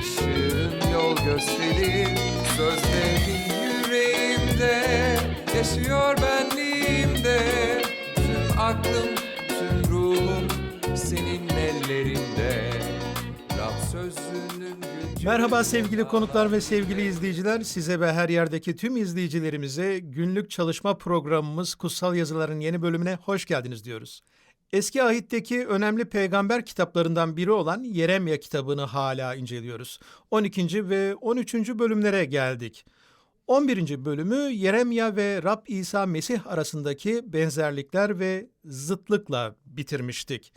ışığın yol gösterir Sözlerin yüreğimde yaşıyor benliğimde Tüm aklım, tüm ruhum senin ellerinde Rab sözünün gücü Merhaba sevgili konuklar ve sevgili izleyiciler. Size ve her yerdeki tüm izleyicilerimize günlük çalışma programımız Kutsal Yazıların yeni bölümüne hoş geldiniz diyoruz. Eski ahitteki önemli peygamber kitaplarından biri olan Yeremya kitabını hala inceliyoruz. 12. ve 13. bölümlere geldik. 11. bölümü Yeremya ve Rab İsa Mesih arasındaki benzerlikler ve zıtlıkla bitirmiştik.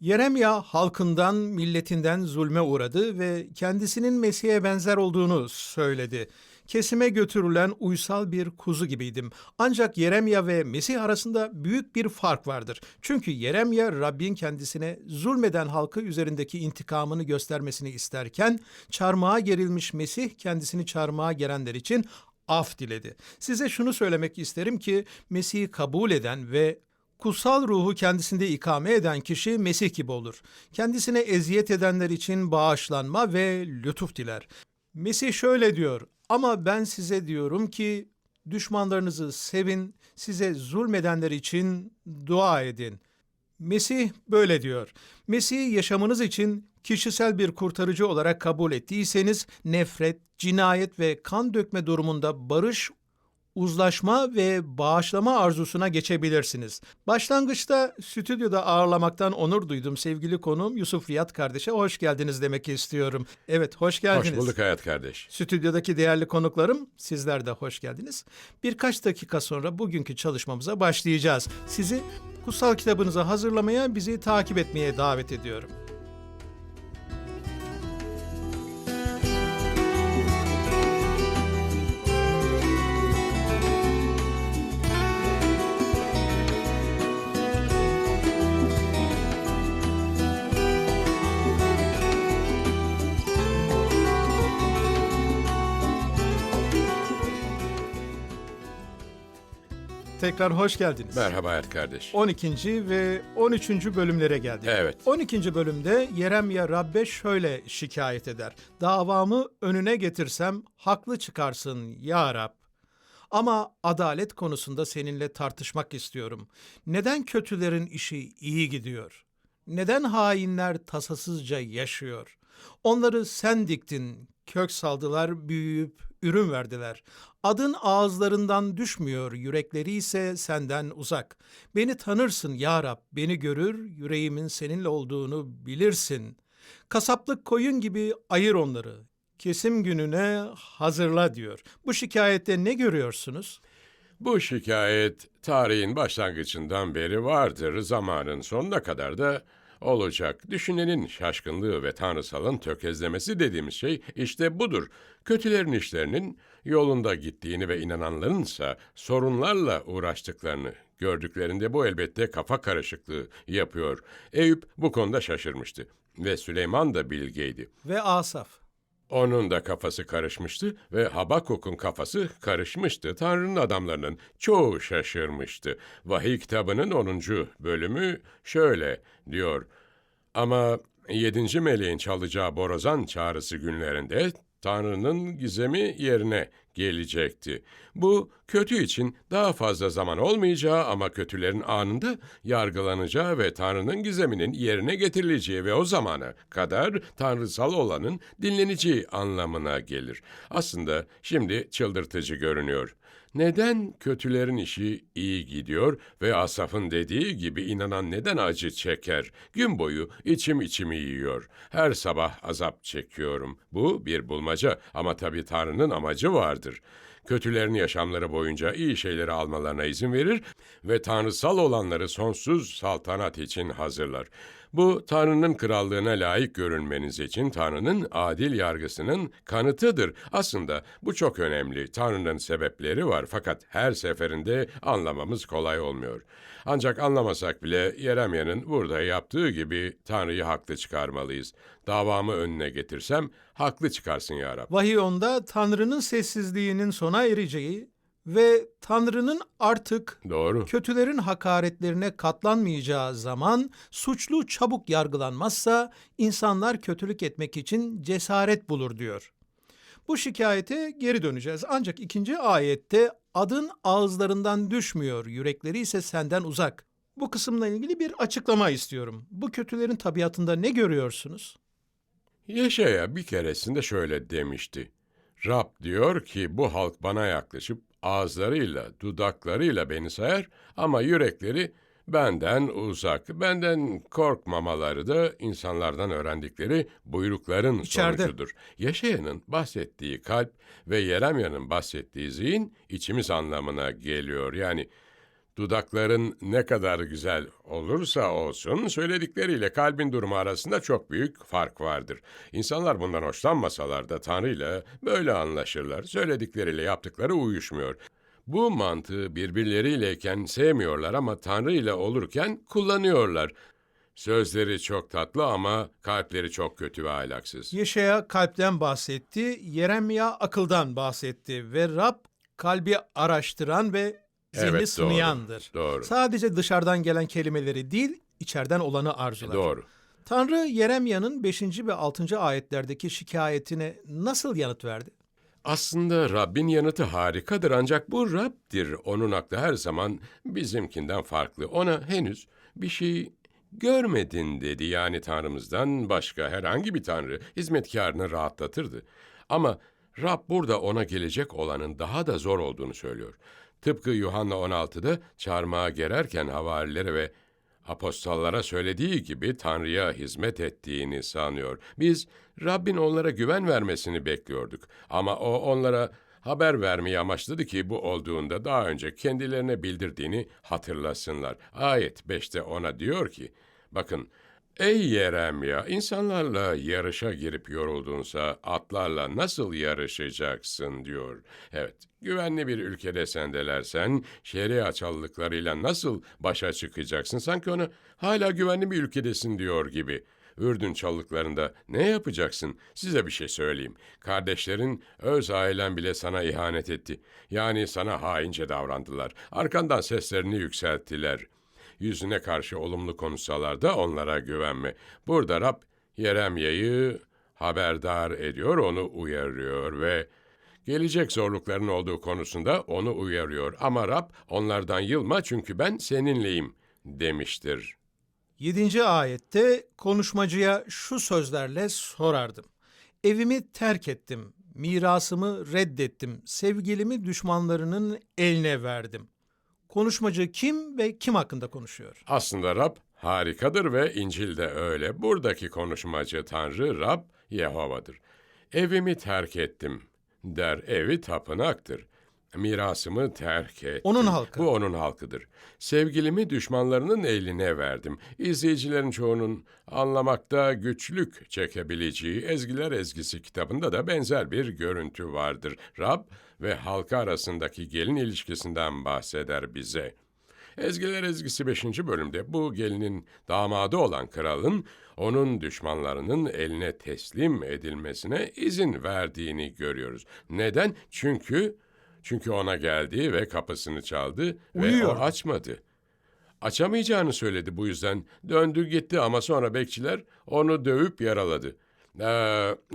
Yeremya halkından, milletinden zulme uğradı ve kendisinin Mesih'e benzer olduğunu söyledi. Kesime götürülen uysal bir kuzu gibiydim. Ancak Yeremya ve Mesih arasında büyük bir fark vardır. Çünkü Yeremya Rabbin kendisine zulmeden halkı üzerindeki intikamını göstermesini isterken çarmıha gerilmiş Mesih kendisini çarmıha gerenler için af diledi. Size şunu söylemek isterim ki Mesih'i kabul eden ve Kutsal ruhu kendisinde ikame eden kişi Mesih gibi olur. Kendisine eziyet edenler için bağışlanma ve lütuf diler. Mesih şöyle diyor, ama ben size diyorum ki düşmanlarınızı sevin, size zulmedenler için dua edin. Mesih böyle diyor. Mesih'i yaşamınız için kişisel bir kurtarıcı olarak kabul ettiyseniz nefret, cinayet ve kan dökme durumunda barış uzlaşma ve bağışlama arzusuna geçebilirsiniz. Başlangıçta stüdyoda ağırlamaktan onur duydum sevgili konuğum Yusuf Riyad kardeşe hoş geldiniz demek istiyorum. Evet hoş geldiniz. Hoş bulduk Hayat kardeş. Stüdyodaki değerli konuklarım sizler de hoş geldiniz. Birkaç dakika sonra bugünkü çalışmamıza başlayacağız. Sizi kutsal kitabınızı hazırlamaya, bizi takip etmeye davet ediyorum. Tekrar hoş geldiniz. Merhaba Hayat kardeş. 12. ve 13. bölümlere geldik. Evet. 12. bölümde Yeremya Rabbe şöyle şikayet eder. Davamı önüne getirsem haklı çıkarsın ya Rab. Ama adalet konusunda seninle tartışmak istiyorum. Neden kötülerin işi iyi gidiyor? Neden hainler tasasızca yaşıyor? Onları sen diktin, kök saldılar, büyüyüp ürün verdiler. Adın ağızlarından düşmüyor, yürekleri ise senden uzak. Beni tanırsın ya Rab, beni görür, yüreğimin seninle olduğunu bilirsin. Kasaplık koyun gibi ayır onları. Kesim gününe hazırla diyor. Bu şikayette ne görüyorsunuz? Bu şikayet tarihin başlangıcından beri vardır. Zamanın sonuna kadar da olacak. Düşünenin şaşkınlığı ve tanrısalın tökezlemesi dediğimiz şey işte budur. Kötülerin işlerinin yolunda gittiğini ve inananlarınsa sorunlarla uğraştıklarını gördüklerinde bu elbette kafa karışıklığı yapıyor. Eyüp bu konuda şaşırmıştı ve Süleyman da bilgeydi. Ve Asaf. Onun da kafası karışmıştı ve Habakuk'un kafası karışmıştı. Tanrı'nın adamlarının çoğu şaşırmıştı. Vahiy kitabının 10. bölümü şöyle diyor. Ama yedinci meleğin çalacağı borazan çağrısı günlerinde Tanrı'nın gizemi yerine gelecekti. Bu kötü için daha fazla zaman olmayacağı ama kötülerin anında yargılanacağı ve Tanrı'nın gizeminin yerine getirileceği ve o zamana kadar tanrısal olanın dinleneceği anlamına gelir. Aslında şimdi çıldırtıcı görünüyor. Neden kötülerin işi iyi gidiyor ve Asaf'ın dediği gibi inanan neden acı çeker? Gün boyu içim içimi yiyor. Her sabah azap çekiyorum. Bu bir bulmaca ama tabii Tanrı'nın amacı vardır. Kötülerin yaşamları boyunca iyi şeyleri almalarına izin verir ve tanrısal olanları sonsuz saltanat için hazırlar. Bu Tanrı'nın krallığına layık görünmeniz için Tanrı'nın adil yargısının kanıtıdır. Aslında bu çok önemli. Tanrı'nın sebepleri var fakat her seferinde anlamamız kolay olmuyor. Ancak anlamasak bile Yeremya'nın burada yaptığı gibi Tanrı'yı haklı çıkarmalıyız. Davamı önüne getirsem haklı çıkarsın ya Rab. Vahiy onda Tanrı'nın sessizliğinin sona ereceği ve Tanrı'nın artık Doğru. kötülerin hakaretlerine katlanmayacağı zaman suçlu çabuk yargılanmazsa insanlar kötülük etmek için cesaret bulur diyor. Bu şikayete geri döneceğiz. Ancak ikinci ayette adın ağızlarından düşmüyor, yürekleri ise senden uzak. Bu kısımla ilgili bir açıklama istiyorum. Bu kötülerin tabiatında ne görüyorsunuz? Yeşaya bir keresinde şöyle demişti. Rab diyor ki bu halk bana yaklaşıp ağızlarıyla, dudaklarıyla beni sayar ama yürekleri benden uzak. Benden korkmamaları da insanlardan öğrendikleri buyrukların İçeride. sonucudur. Yeşaya'nın bahsettiği kalp ve Yeremya'nın bahsettiği zihin içimiz anlamına geliyor. Yani Dudakların ne kadar güzel olursa olsun söyledikleriyle kalbin durumu arasında çok büyük fark vardır. İnsanlar bundan hoşlanmasalar da Tanrı ile böyle anlaşırlar. Söyledikleriyle yaptıkları uyuşmuyor. Bu mantığı birbirleriyleyken sevmiyorlar ama Tanrı ile olurken kullanıyorlar. Sözleri çok tatlı ama kalpleri çok kötü ve ahlaksız. Yeşaya kalpten bahsetti, Yeremya akıldan bahsetti ve Rab kalbi araştıran ve zihni Evet, doğru. sınayandır. Doğru. Sadece dışarıdan gelen kelimeleri değil, içeriden olanı arzular. Doğru. Tanrı Yeremya'nın 5. ve 6. ayetlerdeki şikayetine nasıl yanıt verdi? Aslında Rabbin yanıtı harikadır ancak bu Rab'dir. Onun aklı her zaman bizimkinden farklı. Ona henüz bir şey görmedin dedi. Yani Tanrımızdan başka herhangi bir Tanrı hizmetkarını rahatlatırdı. Ama Rab burada ona gelecek olanın daha da zor olduğunu söylüyor. Tıpkı Yuhanna 16'da çarmıha gererken havarilere ve apostollara söylediği gibi Tanrı'ya hizmet ettiğini sanıyor. Biz Rabbin onlara güven vermesini bekliyorduk. Ama o onlara haber vermeyi amaçladı ki bu olduğunda daha önce kendilerine bildirdiğini hatırlasınlar. Ayet 5'te ona diyor ki, bakın Ey Yeremya, insanlarla yarışa girip yoruldunsa atlarla nasıl yarışacaksın diyor. Evet, güvenli bir ülkede sendelersen şeria çalılıklarıyla nasıl başa çıkacaksın? Sanki ona hala güvenli bir ülkedesin diyor gibi. Ürdün çalılıklarında ne yapacaksın? Size bir şey söyleyeyim. Kardeşlerin, öz ailen bile sana ihanet etti. Yani sana haince davrandılar. Arkandan seslerini yükselttiler. Yüzüne karşı olumlu konuşsalar da onlara güvenme. Burada Rab Yeremya'yı haberdar ediyor, onu uyarıyor ve gelecek zorlukların olduğu konusunda onu uyarıyor. Ama Rab onlardan yılma çünkü ben seninleyim demiştir. 7. ayette konuşmacıya şu sözlerle sorardım. Evimi terk ettim, mirasımı reddettim, sevgilimi düşmanlarının eline verdim. Konuşmacı kim ve kim hakkında konuşuyor? Aslında Rab harikadır ve İncil de öyle. Buradaki konuşmacı Tanrı Rab Yehova'dır. Evimi terk ettim der. Evi tapınaktır. Mirasımı terk ettim. Onun halkı. Bu onun halkıdır. Sevgilimi düşmanlarının eline verdim. İzleyicilerin çoğunun anlamakta güçlük çekebileceği Ezgiler Ezgisi kitabında da benzer bir görüntü vardır. Rab ve halka arasındaki gelin ilişkisinden bahseder bize. Ezgiler Ezgisi 5. bölümde bu gelinin damadı olan kralın onun düşmanlarının eline teslim edilmesine izin verdiğini görüyoruz. Neden? Çünkü çünkü ona geldi ve kapısını çaldı ve Uyuyor. o açmadı. Açamayacağını söyledi bu yüzden. Döndü gitti ama sonra bekçiler onu dövüp yaraladı. Ee,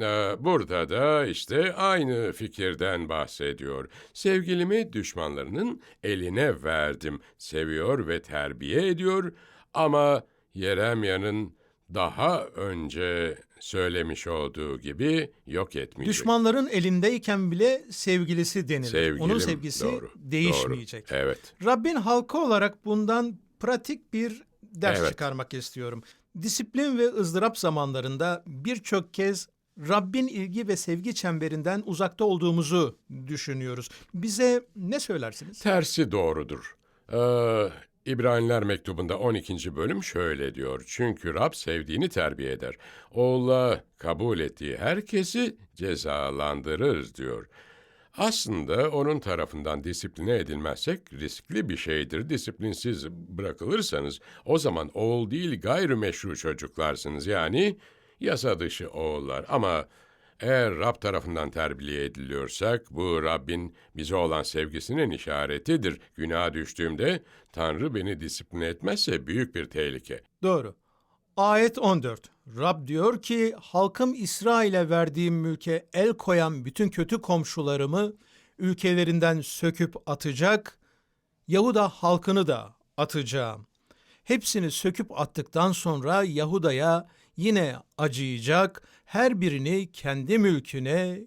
e, burada da işte aynı fikirden bahsediyor. Sevgilimi düşmanlarının eline verdim. Seviyor ve terbiye ediyor ama Yeremya'nın daha önce söylemiş olduğu gibi yok etmeyecek. Düşmanların elindeyken bile sevgilisi denilir. Sevgilim, Onun sevgisi doğru, değişmeyecek. Doğru. Evet. Rabbin halkı olarak bundan pratik bir ders Evet. çıkarmak istiyorum. Disiplin ve ızdırap zamanlarında birçok kez Rabbin ilgi ve sevgi çemberinden uzakta olduğumuzu düşünüyoruz. Bize ne söylersiniz? Tersi doğrudur. Ee, İbraniler mektubunda 12. bölüm şöyle diyor. Çünkü Rab sevdiğini terbiye eder. Oğla kabul ettiği herkesi cezalandırır diyor. Aslında onun tarafından disipline edilmezsek riskli bir şeydir. Disiplinsiz bırakılırsanız o zaman oğul değil gayrimeşru çocuklarsınız. Yani yasa dışı oğullar. Ama eğer Rab tarafından terbiye ediliyorsak bu Rabbin bize olan sevgisinin işaretidir. Günaha düştüğümde Tanrı beni disipline etmezse büyük bir tehlike. Doğru. Ayet 14. Rab diyor ki halkım İsrail'e verdiğim mülke el koyan bütün kötü komşularımı ülkelerinden söküp atacak, Yahuda halkını da atacağım. Hepsini söküp attıktan sonra Yahuda'ya yine acıyacak, her birini kendi mülküne,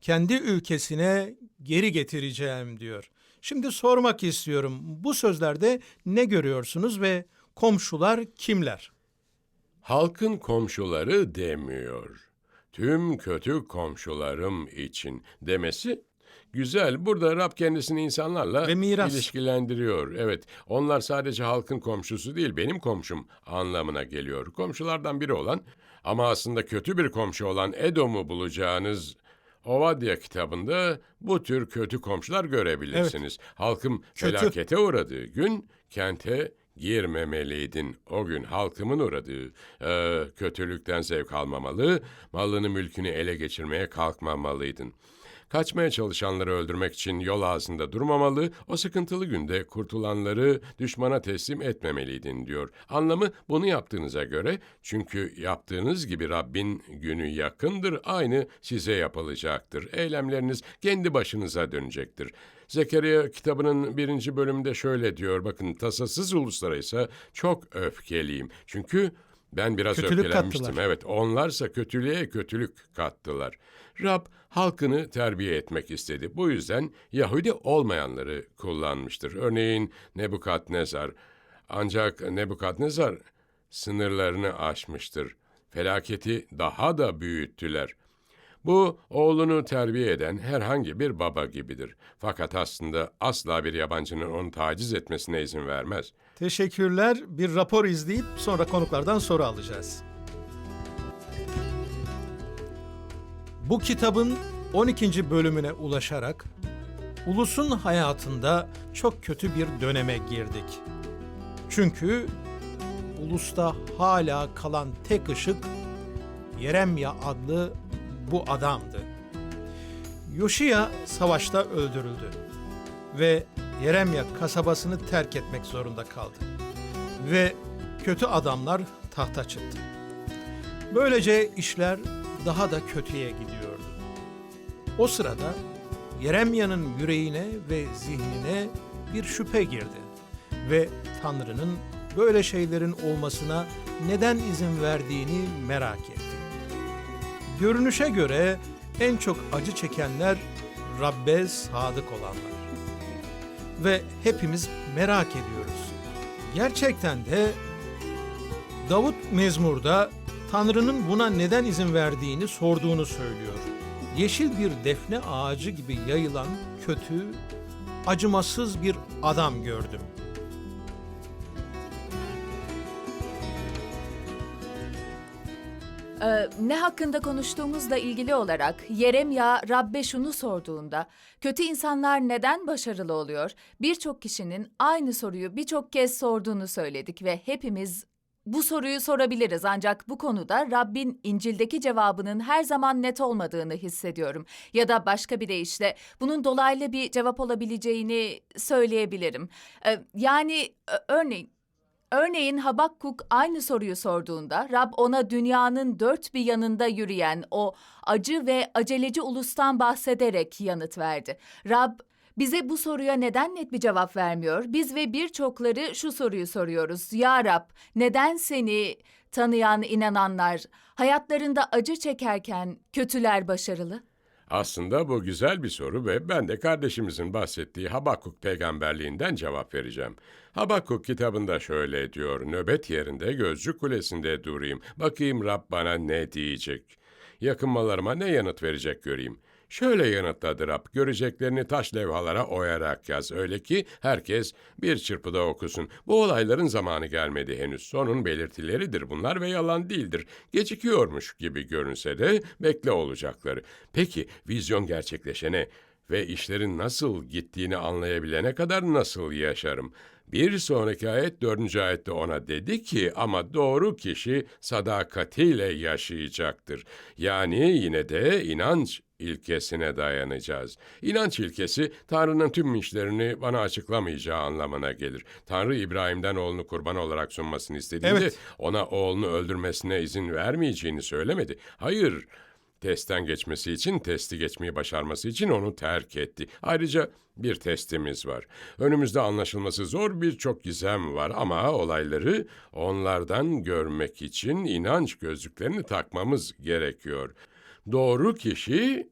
kendi ülkesine geri getireceğim diyor. Şimdi sormak istiyorum. Bu sözlerde ne görüyorsunuz ve komşular kimler? Halkın komşuları demiyor. Tüm kötü komşularım için demesi güzel. Burada Rab kendisini insanlarla Ve miras. ilişkilendiriyor. Evet, onlar sadece halkın komşusu değil, benim komşum anlamına geliyor. Komşulardan biri olan ama aslında kötü bir komşu olan Edom'u bulacağınız Ovadya kitabında bu tür kötü komşular görebilirsiniz. Halkım Kötü. felakete uğradığı gün kente girmemeliydin. O gün halkımın uğradığı e, kötülükten zevk almamalı, malını mülkünü ele geçirmeye kalkmamalıydın. Kaçmaya çalışanları öldürmek için yol ağzında durmamalı, o sıkıntılı günde kurtulanları düşmana teslim etmemeliydin diyor. Anlamı bunu yaptığınıza göre çünkü yaptığınız gibi Rabbin günü yakındır, aynı size yapılacaktır. Eylemleriniz kendi başınıza dönecektir. Zekeriya kitabının birinci bölümünde şöyle diyor, bakın tasasız uluslara ise çok öfkeliyim. Çünkü ben biraz Kötülük öfkelenmiştim. kattılar. Evet, onlarsa kötülüğe kötülük kattılar. Rab halkını terbiye etmek istedi. Bu yüzden Yahudi olmayanları kullanmıştır. Örneğin Nebukadnezar. Ancak Nebukadnezar sınırlarını aşmıştır. Felaketi daha da büyüttüler. Bu oğlunu terbiye eden herhangi bir baba gibidir. Fakat aslında asla bir yabancının onu taciz etmesine izin vermez. Teşekkürler. Bir rapor izleyip sonra konuklardan soru alacağız. Bu kitabın 12. bölümüne ulaşarak ulusun hayatında çok kötü bir döneme girdik. Çünkü ulusta hala kalan tek ışık Yeremya adlı bu adamdı. Yoşiya savaşta öldürüldü ve Yeremya kasabasını terk etmek zorunda kaldı. Ve kötü adamlar tahta çıktı. Böylece işler daha da kötüye gidiyordu. O sırada Yeremya'nın yüreğine ve zihnine bir şüphe girdi ve Tanrı'nın böyle şeylerin olmasına neden izin verdiğini merak etti. Görünüşe göre en çok acı çekenler Rabbe sadık olanlar. Ve hepimiz merak ediyoruz. Gerçekten de Davut mezmurda Tanrı'nın buna neden izin verdiğini sorduğunu söylüyor. Yeşil bir defne ağacı gibi yayılan kötü, acımasız bir adam gördüm. Ee, ne hakkında konuştuğumuzla ilgili olarak Yeremya Rabbe şunu sorduğunda kötü insanlar neden başarılı oluyor? Birçok kişinin aynı soruyu birçok kez sorduğunu söyledik ve hepimiz bu soruyu sorabiliriz ancak bu konuda Rabbin İncil'deki cevabının her zaman net olmadığını hissediyorum. Ya da başka bir deyişle bunun dolaylı bir cevap olabileceğini söyleyebilirim. Ee, yani örneğin Örneğin Habakkuk aynı soruyu sorduğunda Rab ona dünyanın dört bir yanında yürüyen o acı ve aceleci ulustan bahsederek yanıt verdi. Rab bize bu soruya neden net bir cevap vermiyor? Biz ve birçokları şu soruyu soruyoruz. Ya Rab neden seni tanıyan inananlar hayatlarında acı çekerken kötüler başarılı? Aslında bu güzel bir soru ve ben de kardeşimizin bahsettiği Habakuk peygamberliğinden cevap vereceğim. Habakuk kitabında şöyle diyor, nöbet yerinde gözcü kulesinde durayım, bakayım Rab bana ne diyecek. Yakınmalarıma ne yanıt verecek göreyim. Şöyle yanıtladı Rab, göreceklerini taş levhalara oyarak yaz. Öyle ki herkes bir çırpıda okusun. Bu olayların zamanı gelmedi henüz. Sonun belirtileridir bunlar ve yalan değildir. Gecikiyormuş gibi görünse de bekle olacakları. Peki vizyon gerçekleşene ve işlerin nasıl gittiğini anlayabilene kadar nasıl yaşarım? Bir sonraki ayet dördüncü ayette ona dedi ki ama doğru kişi sadakatiyle yaşayacaktır. Yani yine de inanç ilkesine dayanacağız. İnanç ilkesi Tanrı'nın tüm işlerini bana açıklamayacağı anlamına gelir. Tanrı İbrahim'den oğlunu kurban olarak sunmasını istediğinde Evet. ona oğlunu öldürmesine izin vermeyeceğini söylemedi. Hayır, testten geçmesi için, testi geçmeyi başarması için onu terk etti. Ayrıca bir testimiz var. Önümüzde anlaşılması zor birçok gizem var ama olayları onlardan görmek için inanç gözlüklerini takmamız gerekiyor. Doğru kişi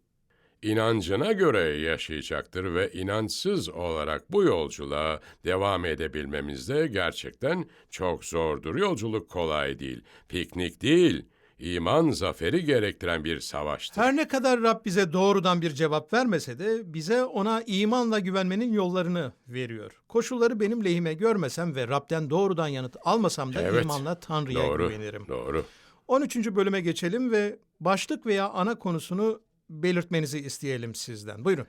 inancına göre yaşayacaktır ve inançsız olarak bu yolculuğa devam edebilmemiz de gerçekten çok zordur. Yolculuk kolay değil, piknik değil, iman zaferi gerektiren bir savaştır. Her ne kadar Rab bize doğrudan bir cevap vermese de bize ona imanla güvenmenin yollarını veriyor. Koşulları benim lehime görmesem ve Rab'den doğrudan yanıt almasam da Evet, imanla Tanrı'ya Doğru, güvenirim. doğru. 13. bölüme geçelim ve başlık veya ana konusunu belirtmenizi isteyelim sizden. Buyurun.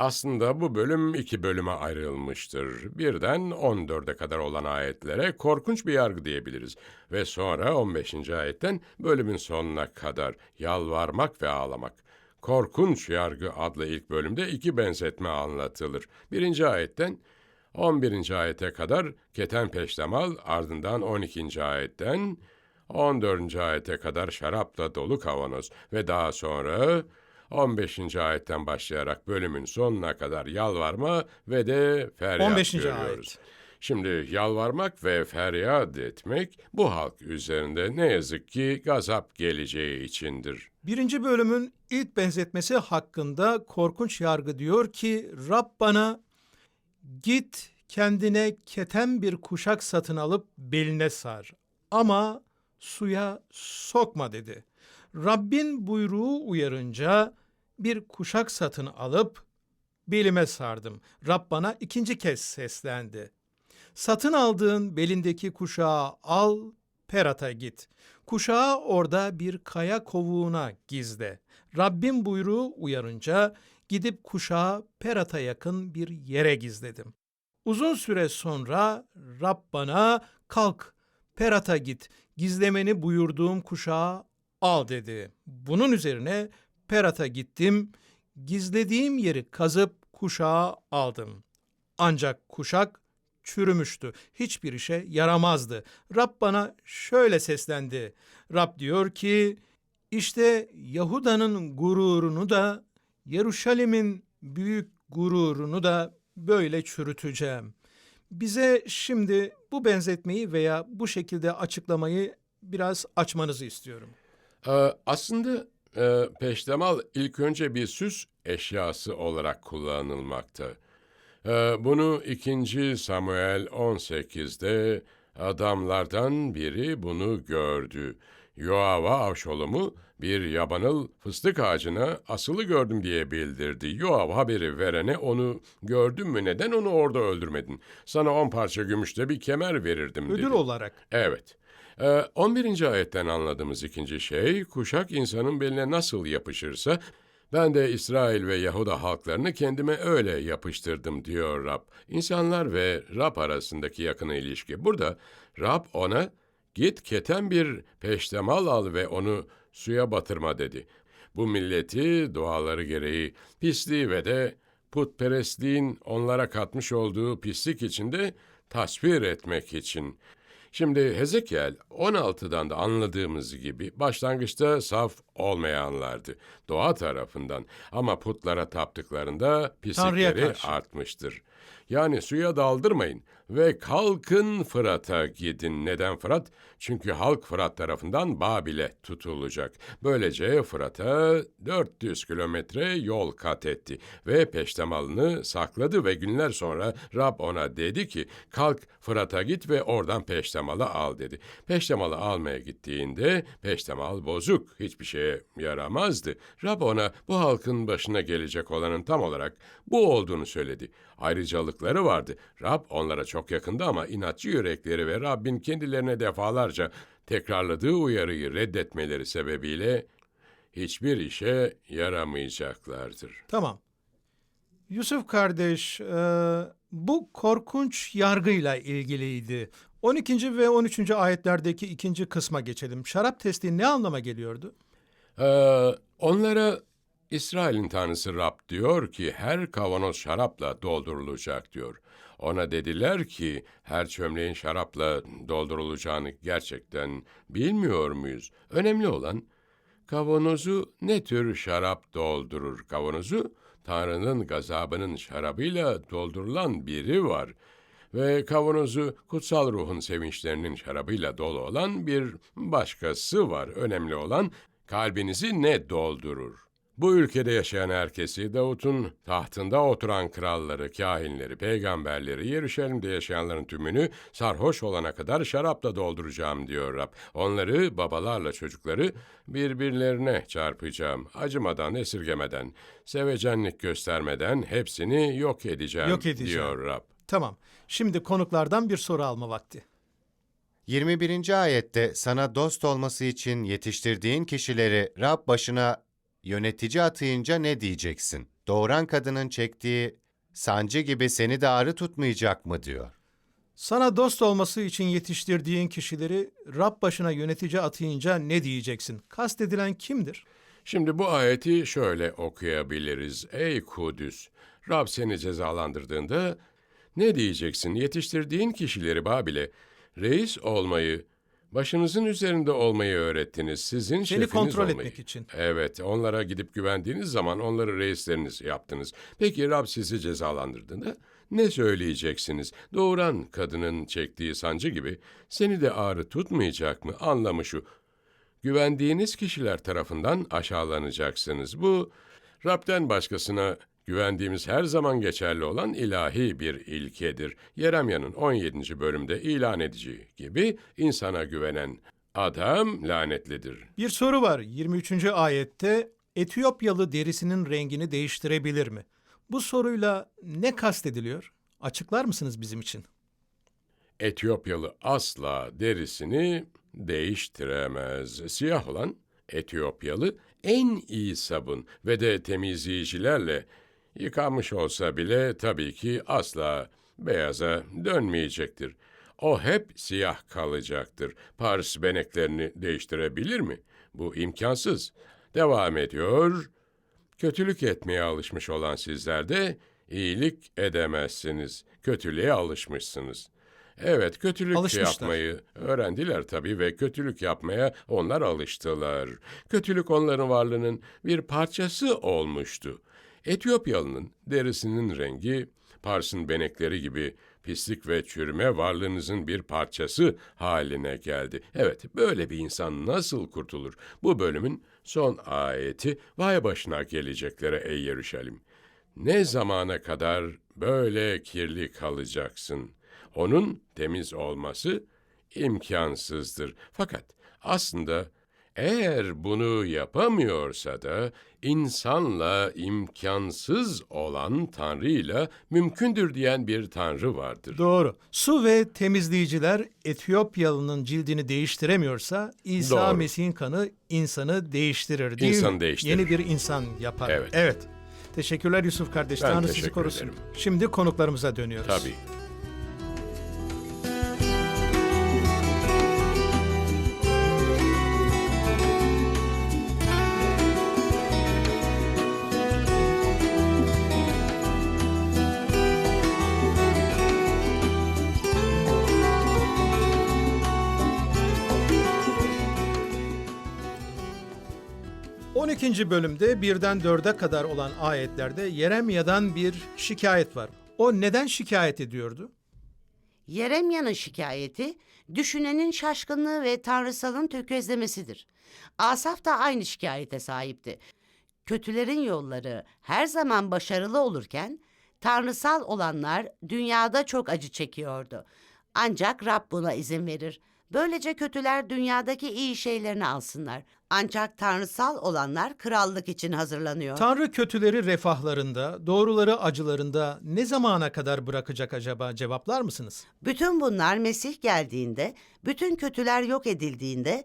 Aslında bu bölüm iki bölüme ayrılmıştır. Birden 14'e kadar olan ayetlere korkunç bir yargı diyebiliriz. Ve sonra 15. ayetten bölümün sonuna kadar yalvarmak ve ağlamak. Korkunç Yargı adlı ilk bölümde iki benzetme anlatılır. Birinci ayetten 11. ayete kadar keten peştemal ardından 12. ayetten 14. ayete kadar şarapla dolu kavanoz ve daha sonra 15. ayetten başlayarak bölümün sonuna kadar yalvarma ve de feryat 15. görüyoruz. ayet. Şimdi yalvarmak ve feryat etmek bu halk üzerinde ne yazık ki gazap geleceği içindir. Birinci bölümün ilk benzetmesi hakkında korkunç yargı diyor ki Rab bana git kendine keten bir kuşak satın alıp beline sar ama suya sokma dedi. Rabbin buyruğu uyarınca bir kuşak satın alıp belime sardım. Rab bana ikinci kez seslendi. Satın aldığın belindeki kuşağı al, Perat'a git. Kuşağı orada bir kaya kovuğuna gizle. Rabbim buyruğu uyarınca gidip kuşağı Perat'a yakın bir yere gizledim. Uzun süre sonra Rab bana kalk Perat'a git gizlemeni buyurduğum kuşağı al dedi. Bunun üzerine Perat'a gittim gizlediğim yeri kazıp kuşağı aldım. Ancak kuşak çürümüştü. Hiçbir işe yaramazdı. Rab bana şöyle seslendi. Rab diyor ki, işte Yahuda'nın gururunu da, Yeruşalim'in büyük gururunu da böyle çürüteceğim. Bize şimdi bu benzetmeyi veya bu şekilde açıklamayı biraz açmanızı istiyorum. Ee, aslında e, peştemal ilk önce bir süs eşyası olarak kullanılmakta. Ee, bunu 2. Samuel 18'de adamlardan biri bunu gördü. Yoav'a Avşolom'u bir yabanıl fıstık ağacına asılı gördüm diye bildirdi. Yoav haberi verene onu gördün mü neden onu orada öldürmedin? Sana on parça gümüşte bir kemer verirdim dedi. Ödül olarak. Evet. Ee, 11. ayetten anladığımız ikinci şey, kuşak insanın beline nasıl yapışırsa, ben de İsrail ve Yahuda halklarını kendime öyle yapıştırdım diyor Rab. İnsanlar ve Rab arasındaki yakın ilişki. Burada Rab ona, git keten bir peştemal al ve onu suya batırma dedi. Bu milleti doğaları gereği pisliği ve de putperestliğin onlara katmış olduğu pislik içinde tasvir etmek için. Şimdi Hezekiel 16'dan da anladığımız gibi başlangıçta saf olmayanlardı doğa tarafından ama putlara taptıklarında pislikleri artmıştır. Yani suya daldırmayın ve kalkın Fırat'a gidin. Neden Fırat? Çünkü halk Fırat tarafından Babil'e tutulacak. Böylece Fırat'a 400 kilometre yol kat etti ve peştemalını sakladı ve günler sonra Rab ona dedi ki kalk Fırat'a git ve oradan peştemalı al dedi. Peştemalı almaya gittiğinde peştemal bozuk hiçbir şeye yaramazdı. Rab ona bu halkın başına gelecek olanın tam olarak bu olduğunu söyledi. Ayrıcalıkları vardı. Rab onlara çok yakındı ama inatçı yürekleri ve Rabbin kendilerine defalarca tekrarladığı uyarıyı reddetmeleri sebebiyle hiçbir işe yaramayacaklardır. Tamam. Yusuf kardeş, e, bu korkunç yargıyla ilgiliydi. 12. ve 13. ayetlerdeki ikinci kısma geçelim. Şarap testi ne anlama geliyordu? Ee, onlara İsrail'in tanrısı Rab diyor ki her kavanoz şarapla doldurulacak diyor. Ona dediler ki her çömleğin şarapla doldurulacağını gerçekten bilmiyor muyuz? Önemli olan kavanozu ne tür şarap doldurur? Kavanozu Tanrı'nın gazabının şarabıyla doldurulan biri var ve kavanozu kutsal ruhun sevinçlerinin şarabıyla dolu olan bir başkası var. Önemli olan kalbinizi ne doldurur? Bu ülkede yaşayan herkesi, Davut'un tahtında oturan kralları, kahinleri, peygamberleri, Yeruşalim'de yaşayanların tümünü sarhoş olana kadar şarapla dolduracağım diyor Rab. Onları, babalarla çocukları birbirlerine çarpacağım. Acımadan, esirgemeden, sevecenlik göstermeden hepsini yok edeceğim, Yok edeceğim. diyor Rab. Tamam. Şimdi konuklardan bir soru alma vakti. 21. ayette sana dost olması için yetiştirdiğin kişileri Rab başına yönetici atayınca ne diyeceksin? Doğuran kadının çektiği sancı gibi seni de ağrı tutmayacak mı diyor. Sana dost olması için yetiştirdiğin kişileri Rab başına yönetici atayınca ne diyeceksin? Kastedilen kimdir? Şimdi bu ayeti şöyle okuyabiliriz. Ey Kudüs! Rab seni cezalandırdığında ne diyeceksin? Yetiştirdiğin kişileri Babil'e reis olmayı, başınızın üzerinde olmayı öğrettiniz. Sizin Seni şefiniz kontrol olmayı. etmek için. Evet, onlara gidip güvendiğiniz zaman onları reisleriniz yaptınız. Peki Rab sizi cezalandırdığında ne söyleyeceksiniz? Doğuran kadının çektiği sancı gibi seni de ağrı tutmayacak mı? Anlamı şu. Güvendiğiniz kişiler tarafından aşağılanacaksınız. Bu Rab'den başkasına güvendiğimiz her zaman geçerli olan ilahi bir ilkedir. Yeremya'nın 17. bölümde ilan edici gibi insana güvenen adam lanetlidir. Bir soru var 23. ayette Etiyopyalı derisinin rengini değiştirebilir mi? Bu soruyla ne kastediliyor? Açıklar mısınız bizim için? Etiyopyalı asla derisini değiştiremez. Siyah olan Etiyopyalı en iyi sabun ve de temizleyicilerle yıkanmış olsa bile tabii ki asla beyaza dönmeyecektir. O hep siyah kalacaktır. Pars beneklerini değiştirebilir mi? Bu imkansız. Devam ediyor. Kötülük etmeye alışmış olan sizler de iyilik edemezsiniz. Kötülüğe alışmışsınız. Evet, kötülük Alışmışlar. yapmayı öğrendiler tabii ve kötülük yapmaya onlar alıştılar. Kötülük onların varlığının bir parçası olmuştu. Etiyopyalı'nın derisinin rengi, Pars'ın benekleri gibi pislik ve çürüme varlığınızın bir parçası haline geldi. Evet, böyle bir insan nasıl kurtulur? Bu bölümün son ayeti, vay başına geleceklere ey Yeruşalim. Ne zamana kadar böyle kirli kalacaksın? Onun temiz olması imkansızdır. Fakat aslında eğer bunu yapamıyorsa da insanla imkansız olan Tanrı'yla mümkündür diyen bir Tanrı vardır. Doğru. Su ve temizleyiciler Etiyopyalı'nın cildini değiştiremiyorsa İsa Doğru. Mesih'in kanı insanı değiştirir değil İnsanı mi? değiştirir. Yeni bir insan yapar. Evet. Evet. Teşekkürler Yusuf kardeş. Ben Tanrı sizi teşekkür korusun. ederim. Şimdi konuklarımıza dönüyoruz. Tabii. 12. bölümde birden dörde kadar olan ayetlerde Yeremya'dan bir şikayet var. O neden şikayet ediyordu? Yeremya'nın şikayeti, düşünenin şaşkınlığı ve tanrısalın tökezlemesidir. Asaf da aynı şikayete sahipti. Kötülerin yolları her zaman başarılı olurken, tanrısal olanlar dünyada çok acı çekiyordu. Ancak Rab buna izin verir. Böylece kötüler dünyadaki iyi şeylerini alsınlar. Ancak tanrısal olanlar krallık için hazırlanıyor. Tanrı kötüleri refahlarında, doğruları acılarında ne zamana kadar bırakacak acaba cevaplar mısınız? Bütün bunlar Mesih geldiğinde, bütün kötüler yok edildiğinde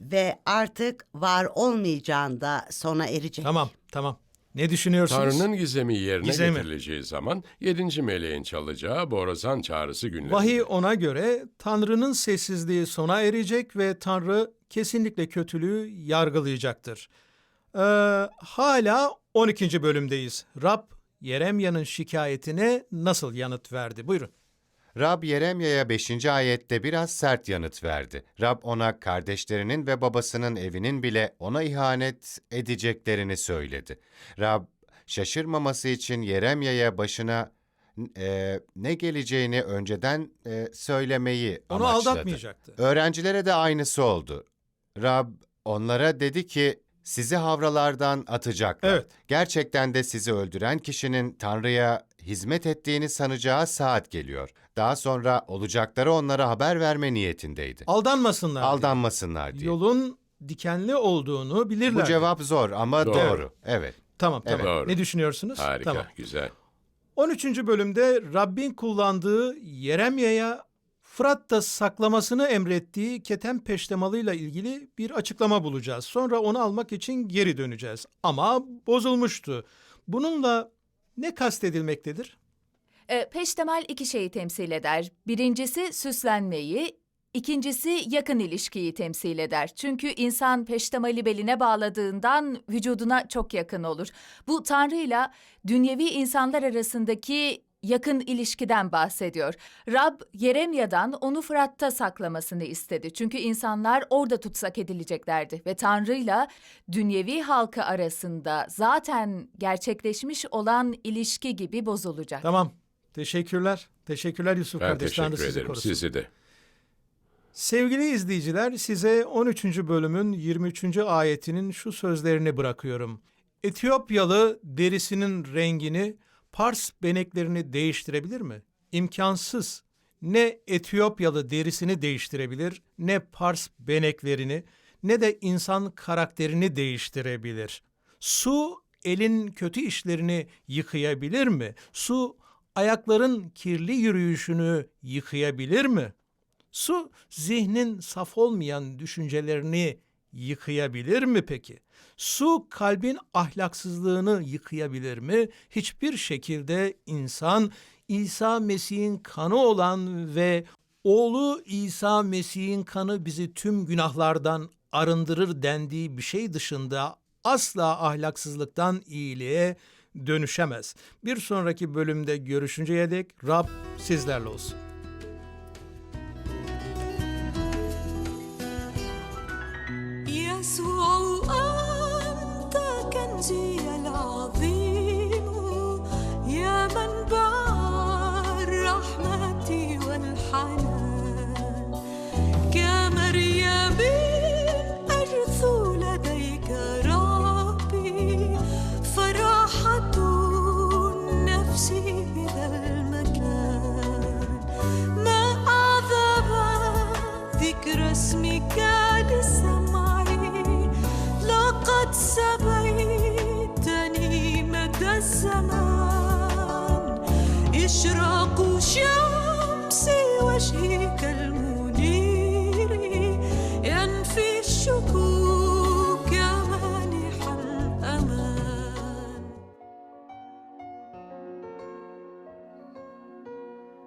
ve artık var olmayacağında sona erecek. Tamam, tamam. Ne düşünüyorsunuz? Tanrı'nın gizemi yerine Gizemi. getirileceği zaman yedinci meleğin çalacağı borazan çağrısı günleri. Vahiy ona göre Tanrı'nın sessizliği sona erecek ve Tanrı kesinlikle kötülüğü yargılayacaktır. Ee, hala 12. bölümdeyiz. Rab Yeremya'nın şikayetine nasıl yanıt verdi? Buyurun. Rab Yeremya'ya 5. ayette biraz sert yanıt verdi. Rab ona kardeşlerinin ve babasının evinin bile ona ihanet edeceklerini söyledi. Rab şaşırmaması için Yeremya'ya başına e, ne geleceğini önceden e, söylemeyi Onu amaçladı. aldatmayacaktı. Öğrencilere de aynısı oldu. Rab onlara dedi ki sizi havralardan atacaklar. Evet. Gerçekten de sizi öldüren kişinin Tanrı'ya hizmet ettiğini sanacağı saat geliyor. Daha sonra olacakları onlara haber verme niyetindeydi. Aldanmasınlar. Aldanmasınlar diye. Yolun dikenli olduğunu bilirler. Bu cevap zor ama Doğru. doğru. Evet. Tamam, tamam. Doğru. Ne düşünüyorsunuz? Harika, Tamam. güzel. 13. bölümde Rabbin kullandığı Yeremya'ya Fırat'ta saklamasını emrettiği keten peştemalıyla ilgili bir açıklama bulacağız. Sonra onu almak için geri döneceğiz. Ama bozulmuştu. Bununla ne kastedilmektedir? E, peştemal iki şeyi temsil eder. Birincisi süslenmeyi, ikincisi yakın ilişkiyi temsil eder. Çünkü insan peştemali beline bağladığından vücuduna çok yakın olur. Bu Tanrı'yla dünyevi insanlar arasındaki yakın ilişkiden bahsediyor. Rab Yeremya'dan onu Fırat'ta saklamasını istedi. Çünkü insanlar orada tutsak edileceklerdi ve Tanrı'yla dünyevi halkı arasında zaten gerçekleşmiş olan ilişki gibi bozulacak. Tamam. Teşekkürler. Teşekkürler Yusuf Ben kardeş. Tanrı teşekkür sizi ederim. korusun. Sizi de. Sevgili izleyiciler, size 13. bölümün 23. ayetinin şu sözlerini bırakıyorum. Etiyopyalı derisinin rengini, Pars beneklerini değiştirebilir mi? İmkansız. Ne Etiyopyalı derisini değiştirebilir, ne Pars beneklerini, ne de insan karakterini değiştirebilir. Su elin kötü işlerini yıkayabilir mi? Su ayakların kirli yürüyüşünü yıkayabilir mi? Su zihnin saf olmayan düşüncelerini yıkayabilir mi peki? Su kalbin ahlaksızlığını yıkayabilir mi? Hiçbir şekilde insan İsa Mesih'in kanı olan ve oğlu İsa Mesih'in kanı bizi tüm günahlardan arındırır dendiği bir şey dışında asla ahlaksızlıktan iyiliğe dönüşemez. Bir sonraki bölümde görüşünceye dek Rab sizlerle olsun. يسوع أنت كنزي العظيم.